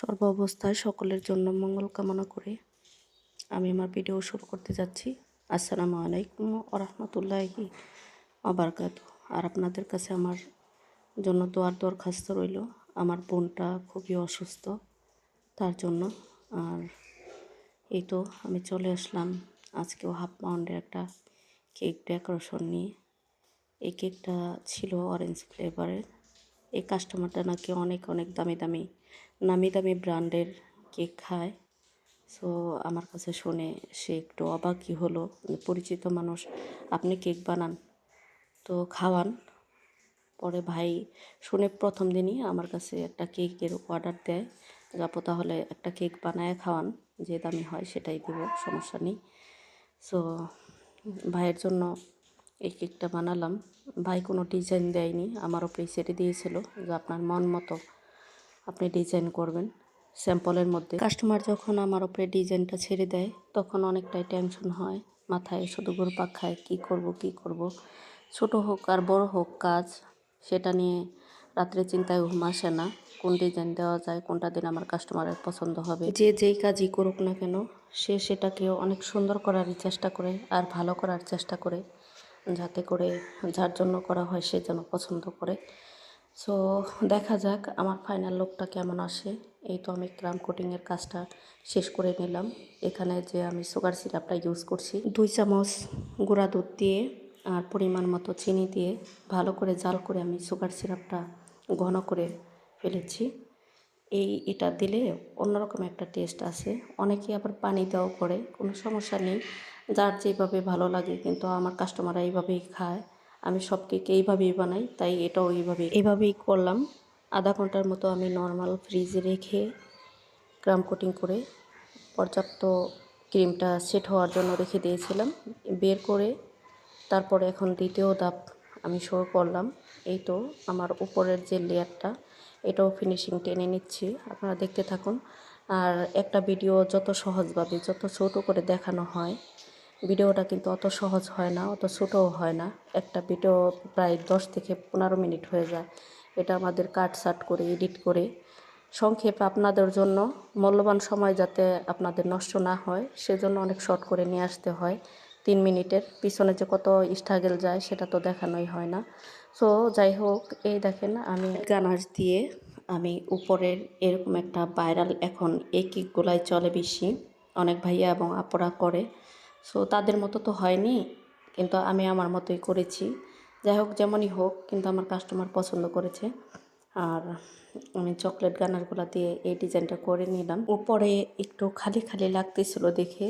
সর্ব অবস্থায় সকলের জন্য মঙ্গল কামনা করে আমি আমার ভিডিও শুরু করতে যাচ্ছি। আসসালামু আলাইকুম আরহামতুল্লাহি আবরকাত আর আপনাদের কাছে আমার জন্য দোয়ার দরখাস্ত রইল। আমার বোনটা খুবই অসুস্থ, তার জন্য। আর এই তো আমি চলে আসলাম। আজকেও হাফ পাউন্ডের একটা কেক ডেকোরেশন নিয়ে। এই কেকটা ছিল অরেঞ্জ ফ্লেভারের এই কাস্টমারটা নাকি অনেক অনেক দামি দামি, নামি দামি ব্র্যান্ডের কেক খায়। সো আমার কাছে শুনে সে একটু অবাকই হলো। মানে পরিচিত মানুষ, আপনি কেক বানান? তো খাওয়ান। পরে ভাই শুনে প্রথম দিনই আমার কাছে একটা কেকের অর্ডার দেয়। যাব তাহলে একটা কেক বানায় খাওয়ান। যে দামি হয় সেটাই দেবো, সমস্যা নেই। সো ভাইয়ের জন্য এই কেকটা বানালাম। ভাই কোনো ডিজাইন দেয়নি আমার ওপরে ছেড়ে দিয়েছিল যে আপনার মন মতো আপনি ডিজাইন করবেন স্যাম্পলের মধ্যে। কাস্টমার যখন আমার ওপরে ডিজাইনটা ছেড়ে দেয়, তখন অনেকটাই টেনশন হয় মাথায়, শুধু ঘুরপাক খায়, কী করব, কি করব। ছোট হোক আর বড় হোক কাজ, সেটা নিয়ে রাত্রে চিন্তায় ঘুম আসে না, কোন ডিজাইন দেওয়া যায়, কোনটা দিন আমার কাস্টমারের পছন্দ হবে। যে যেই কাজই করুক না কেন, সে সেটাকে অনেক সুন্দর করারই চেষ্টা করে আর ভালো করার চেষ্টা করে। যাতে করে যার জন্য করা হয় সে যেন পছন্দ করে। সো দেখা যাক আমার ফাইনাল লুকটা কেমন আসে। এই তো আমি ক্রাম কোটিংয়ের কাজটা শেষ করে নিলাম। এখানে যে আমি সুগার সিরাপটা ইউজ করছি, দুই চামচ গুঁড়া দুধ দিয়ে আর পরিমাণ মতো চিনি দিয়ে ভালো করে জাল করে আমি সুগার সিরাপটা ঘন করে ফেলেছি। এই এটা দিলে অন্যরকম একটা টেস্ট আছে অনেকে আবার পানি দেওয়া করে, কোনো সমস্যা নেই। যার যেভাবে ভালো লাগে কিন্তু আমার কাস্টমাররা এইভাবেই খায়। আমি সব কেক এইভাবেই বানাই, তাই এটাও এইভাবে এইভাবেই করলাম। আধা ঘণ্টার মতো আমি নর্মাল ফ্রিজে রেখে ক্রাম কোটিং করে পর্যাপ্ত ক্রিমটা সেট হওয়ার জন্য রেখে দিয়েছিলাম। বের করে তারপরে এখন দ্বিতীয় ধাপ আমি শুরু করলাম। এই তো আমার উপরের যে লেয়ারটা এটাও ফিনিশিং টেনে নিচ্ছি, আপনারা দেখতে থাকুন। আর একটা ভিডিও যত সহজভাবে, যত ছোটো করে দেখানো হয় ভিডিওটা কিন্তু অত সহজ হয় না, অত ছোটও হয় না। একটা ভিডিও প্রায় দশ থেকে পনেরো মিনিট হয়ে যায়। এটা আমাদের কাট, সাট করে, এডিট করে। সংক্ষেপে আপনাদের জন্য, মূল্যবান সময় যাতে আপনাদের নষ্ট না হয়, সেজন্য অনেক শর্ট করে নিয়ে আসতে হয়। তিন মিনিটের, পিছনে যে কত স্ট্রাগেল যায়, সেটা তো দেখানোই হয় না। সো যাই হোক, এই দেখেন আমি গানার্স দিয়ে আমি উপরের এরকম একটা ভাইরাল এখন এই কিকগুলাই চলে বেশি। অনেক ভাইয়া এবং আপরা করে। সো তাদের মতো তো হয়নি, কিন্তু আমি আমার মতোই করেছি। যাই হোক, যেমনই হোক, কিন্তু আমার কাস্টমার পছন্দ করেছে। আর আমি চকলেট গানারগুলো দিয়ে এই ডিজাইনটা করে নিলাম। উপরে একটু খালি খালি লাগতেছিল দেখে।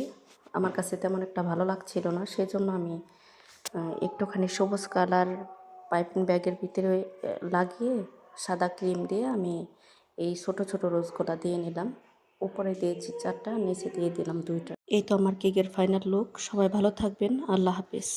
আমার কাছে তেমন একটা ভালো লাগছিল না, সেজন্য আমি একটুখানি সবুজ কালার পাইপিং ব্যাগের ভিতরে লাগিয়ে সাদা ক্রিম দিয়ে আমি এই ছোট ছোট রোজগুলো দিয়ে নিলাম। উপরে দিয়েছি চারটা, নিচে দিয়ে দিলাম দুইটা। এই তো আমার কেকের ফাইনাল লুক সবাই ভালো থাকবেন। আল্লাহ হাফিজ।